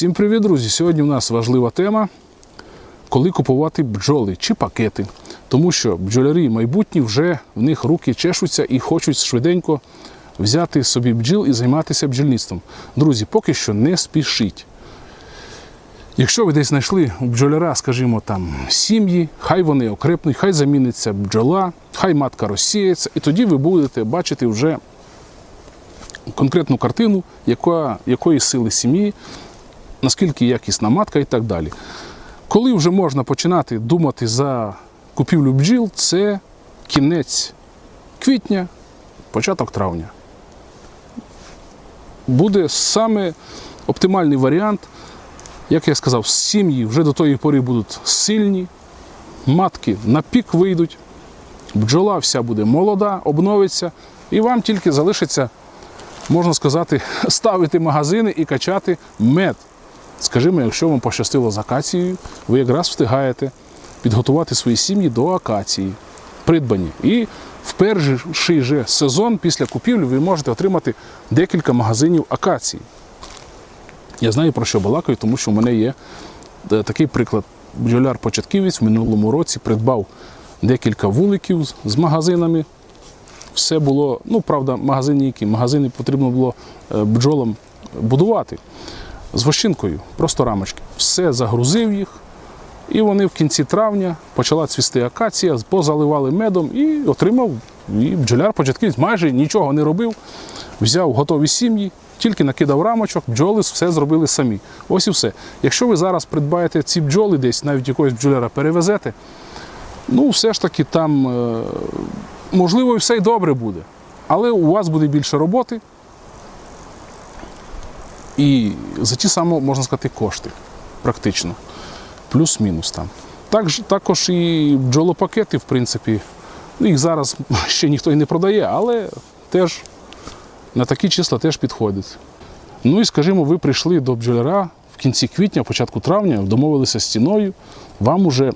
Всім привіт, друзі! Сьогодні у нас важлива тема, коли купувати бджоли чи пакети. Тому що бджолярі майбутні вже в них руки чешуться і хочуть швиденько взяти собі бджіл і займатися бджільництвом. Друзі, поки що не спішіть. Якщо ви десь знайшли у бджоляра, скажімо, там сім'ї, хай вони окрепнуть, хай заміниться бджола, хай матка розсіється, і тоді ви будете бачити вже конкретну картину, яка, якої сили сім'ї, наскільки якісна матка і так далі. Коли вже можна починати думати за купівлю бджіл, це кінець квітня, початок травня. Буде саме оптимальний варіант. Як я сказав, сім'ї вже до тої пори будуть сильні, матки на пік вийдуть, бджола вся буде молода, обновиться, і вам тільки залишиться можна сказати, ставити магазини і качати мед. Скажімо, якщо вам пощастило з акацією, ви якраз встигаєте підготувати свої сім'ї до акації, придбані. І в перший же сезон після купівлі ви можете отримати декілька магазинів акації. Я знаю про що балакаю, тому що в мене є е, такий приклад. Бджоляр-початківець в минулому році придбав декілька вуликів з- магазинами все було, ну правда, магазини які, магазини потрібно було е, бджолам будувати з вощинкою, просто рамочки. Все загрузив їх, і вони в кінці травня почала цвісти акація, позаливали медом і отримав. І бджоляр початківець майже нічого не робив, взяв готові сім'ї, тільки накидав рамочок, бджоли все зробили самі. Ось і все. Якщо ви зараз придбаєте ці бджоли десь, навіть якогось бджоляра перевезете, ну все ж таки там е, можливо, і все й добре буде. Але у вас буде більше роботи і за ті самі, можна сказати, кошти, практично. Плюс-мінус там. Так, також і бджолопакети, в принципі, ну, їх зараз ще ніхто і не продає, але теж на такі числа теж підходять. Ну і скажімо, ви прийшли до бджоляра в кінці квітня, початку травня, домовилися з ціною, вам уже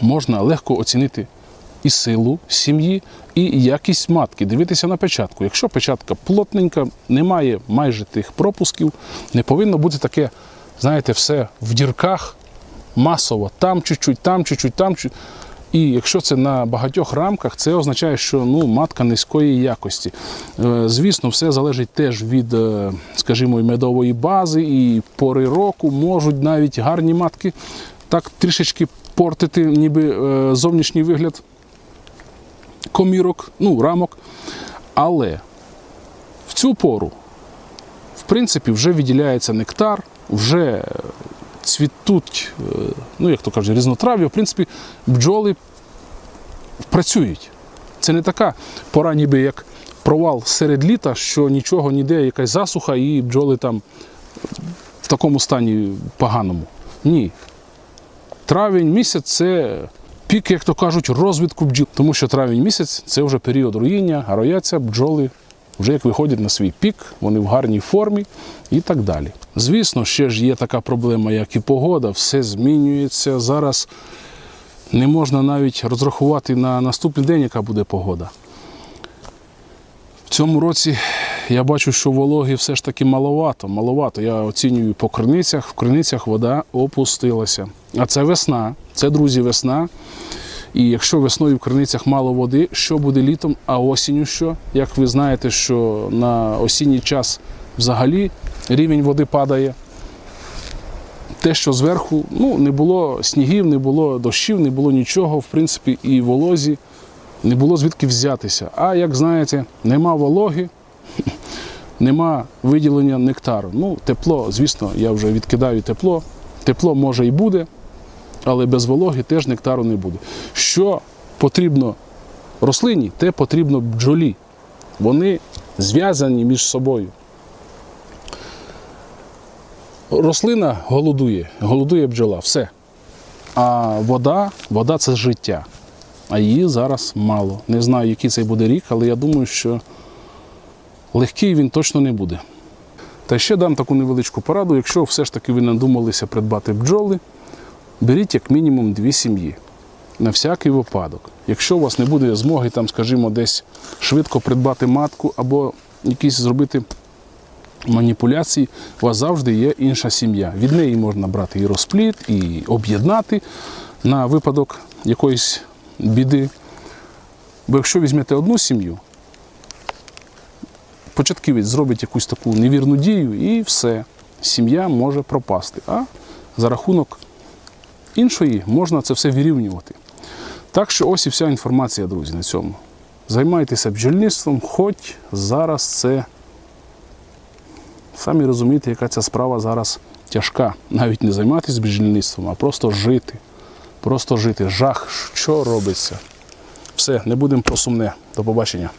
можна легко оцінити і силу сім'ї, і якість матки. Дивитися на печатку. Якщо печатка плотненька, немає майже тих пропусків, не повинно бути таке, знаєте, все в дірках, масово, там чуть-чуть, там чуть-чуть, там чуть. І якщо це на багатьох рамках, це означає, що ну, матка низької якості. Е, Звісно, все залежить теж від, е, скажімо, медової бази, і пори року можуть навіть гарні матки так трішечки портити, ніби е, зовнішній вигляд комірок, ну, рамок. Але в цю пору, в принципі, вже виділяється нектар, вже цвітуть, е, ну, як то кажуть, різнотрав'я, в принципі, бджоли працюють. Це не така пора, ніби як провал серед літа, що нічого ніде, якась засуха, і бджоли там в такому стані поганому. Ні. Травень місяць це пік, як то кажуть, розвитку бджіл. Тому що травень місяць це вже період руїння, а рояться бджоли вже як виходять на свій пік, вони в гарній формі і так далі. Звісно, ще ж є така проблема, як і погода, все змінюється. Зараз не можна навіть розрахувати на наступний день, яка буде погода. В цьому році я бачу, що вологи все ж таки маловато. маловато. Я оцінюю по криницях. В криницях вода опустилася. А це весна, це, друзі, весна. І якщо весною в криницях мало води, що буде літом, а осінню що? Як ви знаєте, що на осінній час взагалі рівень води падає. Те, що зверху ну, не було снігів, не було дощів, не було нічого, в принципі, і волозі не було звідки взятися. А як знаєте, нема вологи, нема виділення нектару. Ну, тепло, звісно, я вже відкидаю тепло. Тепло може і буде, але без вологи теж нектару не буде. Що потрібно рослині, те потрібно бджолі. Вони зв'язані між собою. Рослина голодує, голодує бджола, все. А вода, вода це життя. А її зараз мало. Не знаю, який це буде рік, але я думаю, що легкий він точно не буде. Та ще дам таку невеличку пораду, якщо все ж таки ви надумалися придбати бджоли, беріть як мінімум дві сім'ї. На всякий випадок. Якщо у вас не буде змоги, там, скажімо, десь швидко придбати матку або якісь зробити маніпуляцій, у вас завжди є інша сім'я. Від неї можна брати і розплід, і об'єднати на випадок якоїсь біди. Бо якщо візьмете одну сім'ю, початківець зробить якусь таку невірну дію і все, сім'я може пропасти. А за рахунок іншої можна це все вирівнювати. Так що ось і вся інформація, друзі, на цьому. Займайтеся бджільництвом, хоч зараз це, самі розумієте, яка ця справа зараз тяжка. Навіть не займатися бджільництвом, а просто жити. Просто жити. Жах, що робиться. Все, не будемо про сумне. До побачення.